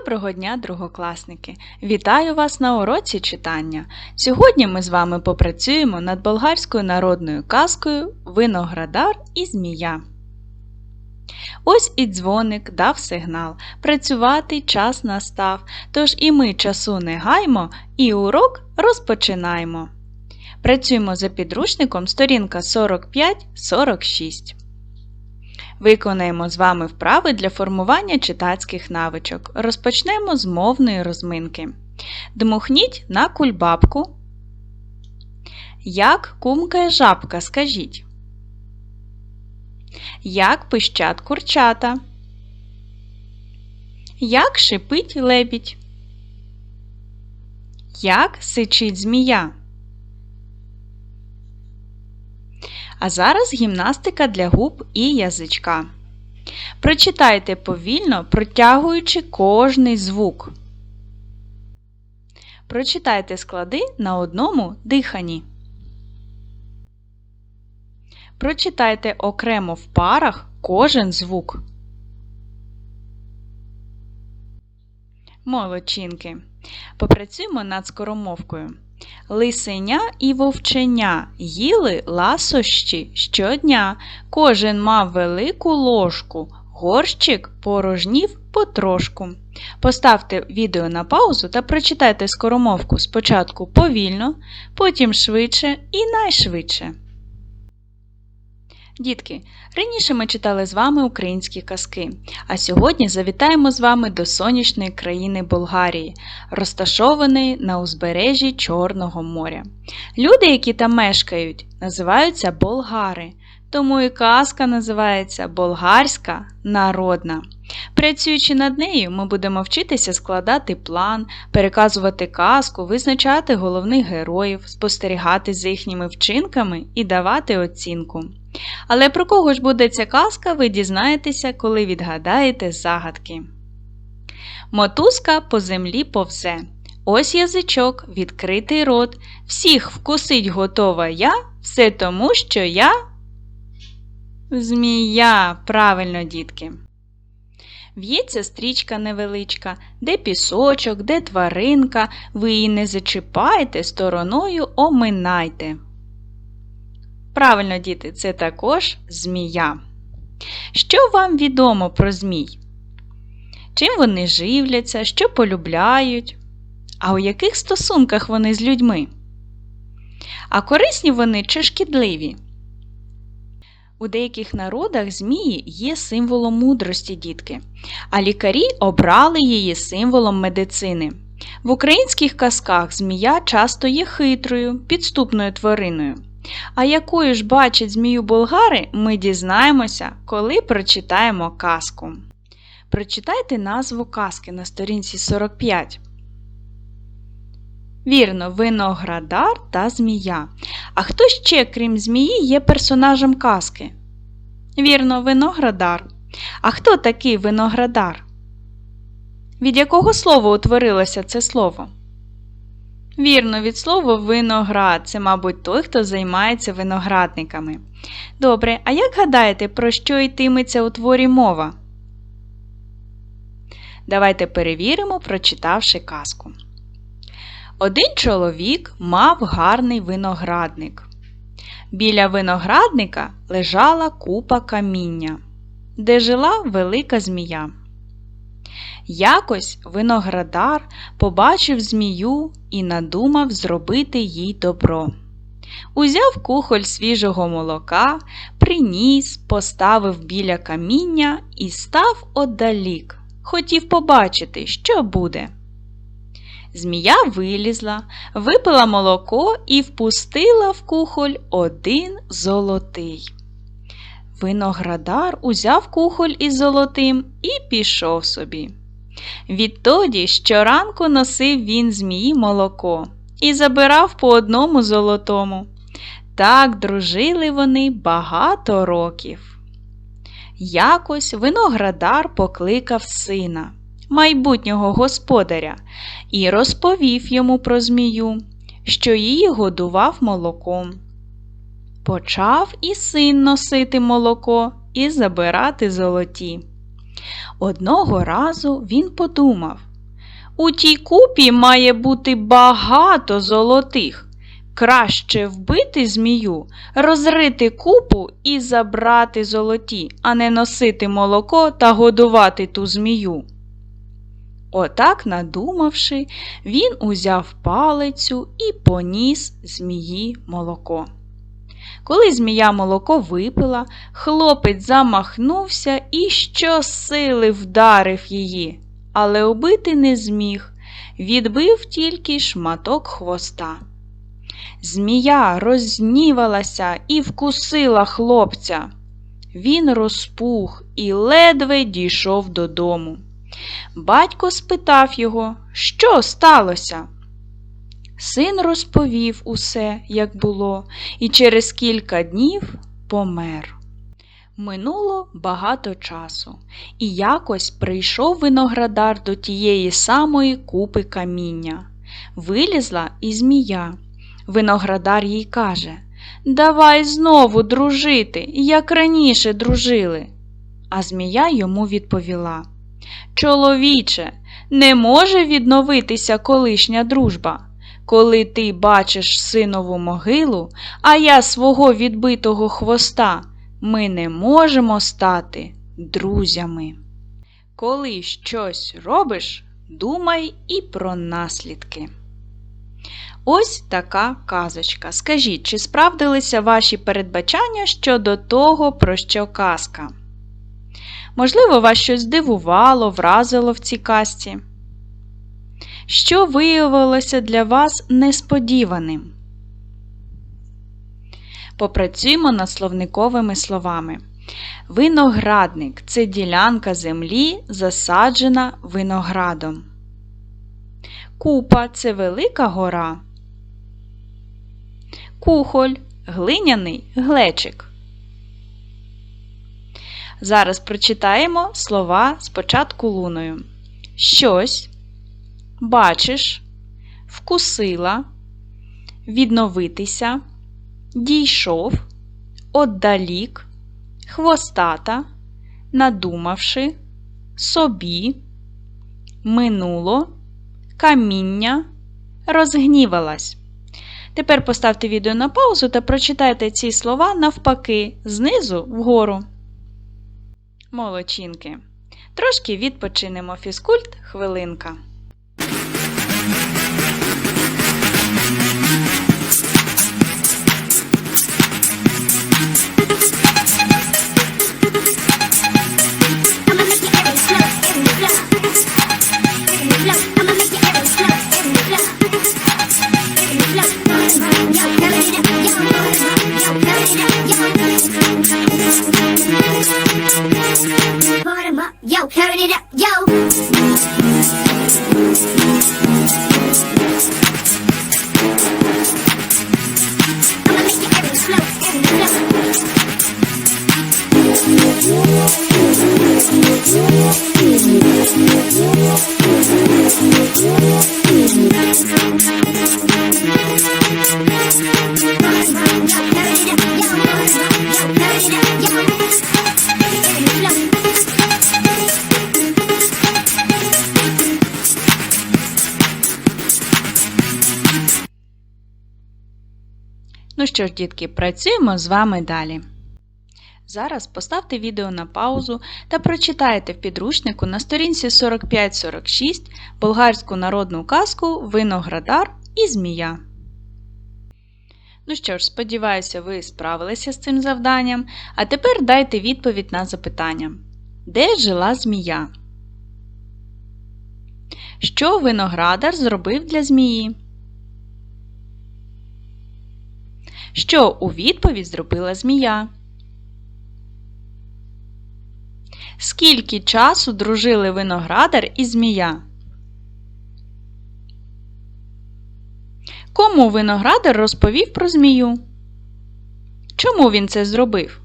Доброго дня, другокласники! Вітаю вас на уроці читання. Сьогодні ми з вами попрацюємо над болгарською народною казкою Виноградар і Змія. Ось і дзвоник дав сигнал. Працювати час настав. Тож і ми часу не гаймо, і урок розпочинаємо. Працюємо за підручником сторінка 45-46. Виконаємо з вами вправи для формування читацьких навичок. Розпочнемо з мовної розминки. Дмухніть на кульбабку. Як кумкає жабка, скажіть. Як пищать курчата. Як шипить лебідь. Як сичить змія. А зараз гімнастика для губ і язичка. Прочитайте повільно, протягуючи кожний звук. Прочитайте склади на одному диханні. Прочитайте окремо в парах кожен звук. Молодчинки. Попрацюємо над скоромовкою. Лисеня і вовченя їли ласощі щодня. Кожен мав велику ложку, горщик порожнів потрошку. Поставте відео на паузу та прочитайте скоромовку спочатку повільно, потім швидше і найшвидше. Дітки, раніше ми читали з вами українські казки, а сьогодні завітаємо з вами до сонячної країни Болгарії, розташованої на узбережжі Чорного моря. Люди, які там мешкають, називаються болгари, тому і казка називається Болгарська народна. Працюючи над нею, ми будемо вчитися складати план, переказувати казку, визначати головних героїв, спостерігати за їхніми вчинками і давати оцінку. Але про кого ж буде ця казка, ви дізнаєтеся, коли відгадаєте загадки. Мотузка по землі повзе. Ось язичок, відкритий рот. Всіх вкусить готова я, все тому, що я. Змія, правильно, дітки. В'ється стрічка невеличка, де пісочок, де тваринка, ви її не зачіпайте, стороною оминайте. Правильно, діти, це також змія. Що вам відомо про змій? Чим вони живляться, що полюбляють? А у яких стосунках вони з людьми? А корисні вони чи шкідливі? У деяких народах змії є символом мудрості дітки, а лікарі обрали її символом медицини. В українських казках змія часто є хитрою, підступною твариною. А якою ж бачать змію болгари, ми дізнаємося, коли прочитаємо казку. Прочитайте назву казки на сторінці 45. Вірно, виноградар та змія. А хто ще, крім змії, є персонажем казки? Вірно, виноградар. А хто такий виноградар? Від якого слова утворилося це слово? Вірно, від слова виноград це, мабуть, той, хто займається виноградниками. Добре, а як гадаєте, про що йтиметься у творі мова? Давайте перевіримо, прочитавши казку. Один чоловік мав гарний виноградник. Біля виноградника лежала купа каміння, де жила велика змія. Якось виноградар побачив змію і надумав зробити їй добро. Узяв кухоль свіжого молока, приніс, поставив біля каміння і став оддалік. Хотів побачити, що буде. Змія вилізла, випила молоко і впустила в кухоль один золотий. Виноградар узяв кухоль із золотим і пішов собі. Відтоді щоранку носив він змії молоко і забирав по одному золотому. Так дружили вони багато років. Якось виноградар покликав сина, майбутнього господаря, і розповів йому про змію, що її годував молоком. Почав і син носити молоко і забирати золоті. Одного разу він подумав у тій купі має бути багато золотих. Краще вбити змію, розрити купу і забрати золоті, а не носити молоко та годувати ту змію. Отак, надумавши, він узяв палицю і поніс змії молоко. Коли змія молоко випила, хлопець замахнувся і щосили вдарив її, але убити не зміг, відбив тільки шматок хвоста. Змія рознівалася і вкусила хлопця. Він розпух і ледве дійшов додому. Батько спитав його, що сталося. Син розповів усе, як було, і через кілька днів помер. Минуло багато часу, і якось прийшов виноградар до тієї самої купи каміння. Вилізла і змія. Виноградар їй каже Давай знову дружити, як раніше дружили. А змія йому відповіла Чоловіче, не може відновитися колишня дружба. Коли ти бачиш синову могилу, а я свого відбитого хвоста, ми не можемо стати друзями. Коли щось робиш, думай і про наслідки. Ось така казочка. Скажіть, чи справдилися ваші передбачання щодо того, про що казка? Можливо, вас щось здивувало, вразило в цій казці? Що виявилося для вас несподіваним? Попрацюємо над словниковими словами. Виноградник це ділянка землі, засаджена виноградом. Купа це велика гора. Кухоль глиняний глечик. Зараз прочитаємо слова спочатку луною. Щось, бачиш, вкусила, відновитися, дійшов, отдалік, хвостата, надумавши, собі, минуло, каміння, розгнівалась. Тепер поставте відео на паузу та прочитайте ці слова навпаки, знизу вгору. Молодчинки. Трошки відпочинемо фізкульт хвилинка. 'Em up, yo, turn it up, що ж, дітки, працюємо з вами далі. Зараз поставте відео на паузу та прочитайте в підручнику на сторінці 45-46 болгарську народну казку Виноградар і змія. Ну що ж, сподіваюся, ви справилися з цим завданням. А тепер дайте відповідь на запитання. Де жила змія? Що виноградар зробив для змії? Що у відповідь зробила змія? Скільки часу дружили виноградар і змія? Кому виноградар розповів про змію? Чому він це зробив?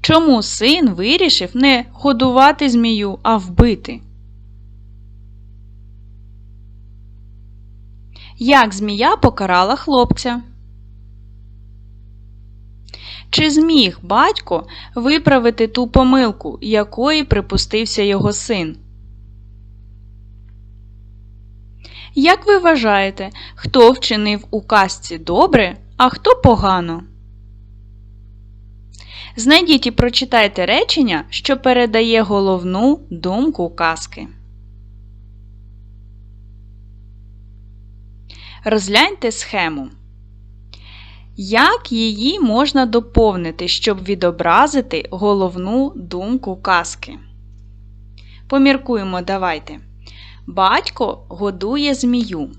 Чому син вирішив не годувати змію, а вбити? Як змія покарала хлопця? Чи зміг батько виправити ту помилку, якої припустився його син? Як ви вважаєте, хто вчинив у казці добре, а хто погано? Знайдіть і прочитайте речення, що передає головну думку казки. Розгляньте схему. Як її можна доповнити, щоб відобразити головну думку казки? Поміркуємо, давайте. Батько годує змію.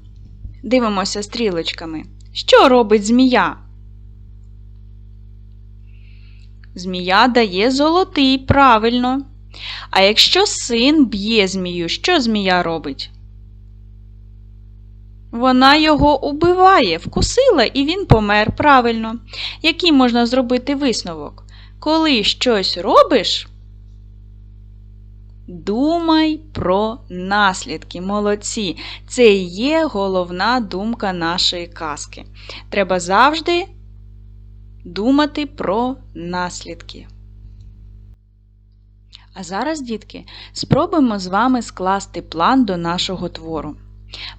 Дивимося стрілочками. Що робить змія? Змія дає золотий, правильно. А якщо син б'є змію, що змія робить? Вона його убиває, вкусила і він помер правильно. Який можна зробити висновок? Коли щось робиш, думай про наслідки. Молодці. Це і є головна думка нашої казки. Треба завжди думати про наслідки. А зараз, дітки, спробуємо з вами скласти план до нашого твору.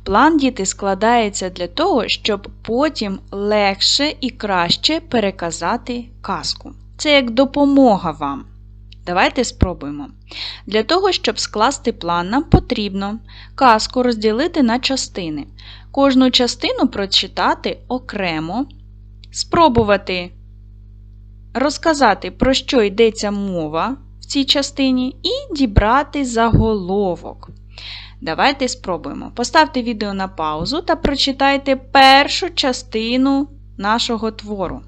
План діти складається для того, щоб потім легше і краще переказати казку. Це як допомога вам. Давайте спробуємо. Для того, щоб скласти план, нам потрібно казку розділити на частини. Кожну частину прочитати окремо, спробувати розказати, про що йдеться мова в цій частині, і дібрати заголовок. Давайте спробуємо. Поставте відео на паузу та прочитайте першу частину нашого твору.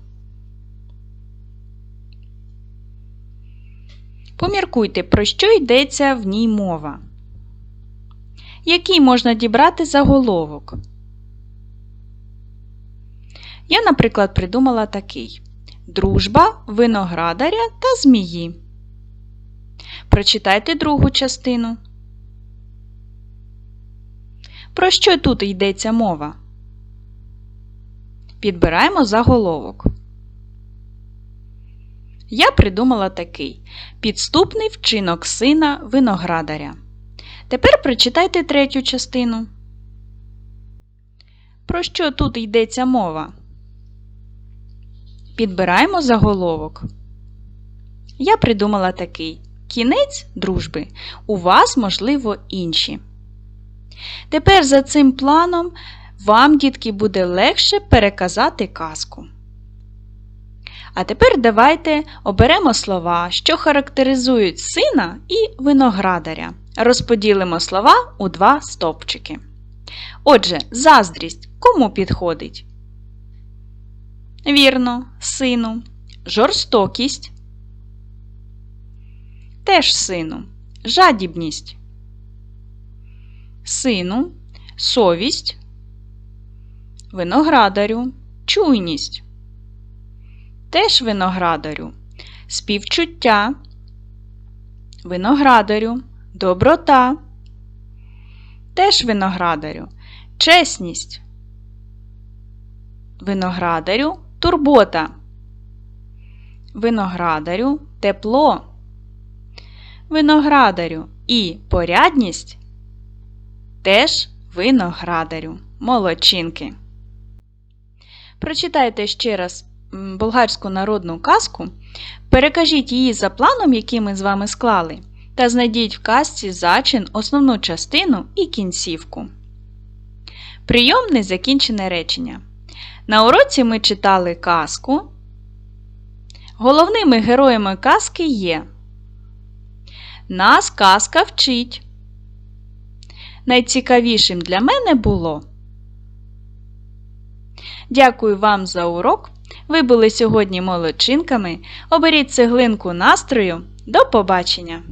Поміркуйте, про що йдеться в ній мова. Який можна дібрати заголовок? Я, наприклад, придумала такий: Дружба виноградаря та змії. Прочитайте другу частину. Про що тут йдеться мова? Підбираємо заголовок. Я придумала такий підступний вчинок сина виноградаря. Тепер прочитайте третю частину. Про що тут йдеться мова? Підбираємо заголовок. Я придумала такий кінець дружби. У вас, можливо, інші. Тепер за цим планом вам, дітки, буде легше переказати казку. А тепер давайте оберемо слова, що характеризують сина і виноградаря. Розподілимо слова у два стовпчики. Отже, заздрість кому підходить? Вірно, сину. Жорстокість. Теж сину. Жадібність. Сину, совість, виноградарю, чуйність. Теж виноградарю, співчуття, виноградарю, доброта. Теж виноградарю, чесність. Виноградарю, турбота. Виноградарю, тепло. Виноградарю і порядність теж виноградарю. Молодчинки. Прочитайте ще раз болгарську народну казку, перекажіть її за планом, який ми з вами склали, та знайдіть в казці зачин, основну частину і кінцівку. Прийом незакінчене речення. На уроці ми читали казку. Головними героями казки є. Нас казка вчить. Найцікавішим для мене було. Дякую вам за урок. Ви були сьогодні молодчинками. Оберіть цеглинку настрою. До побачення!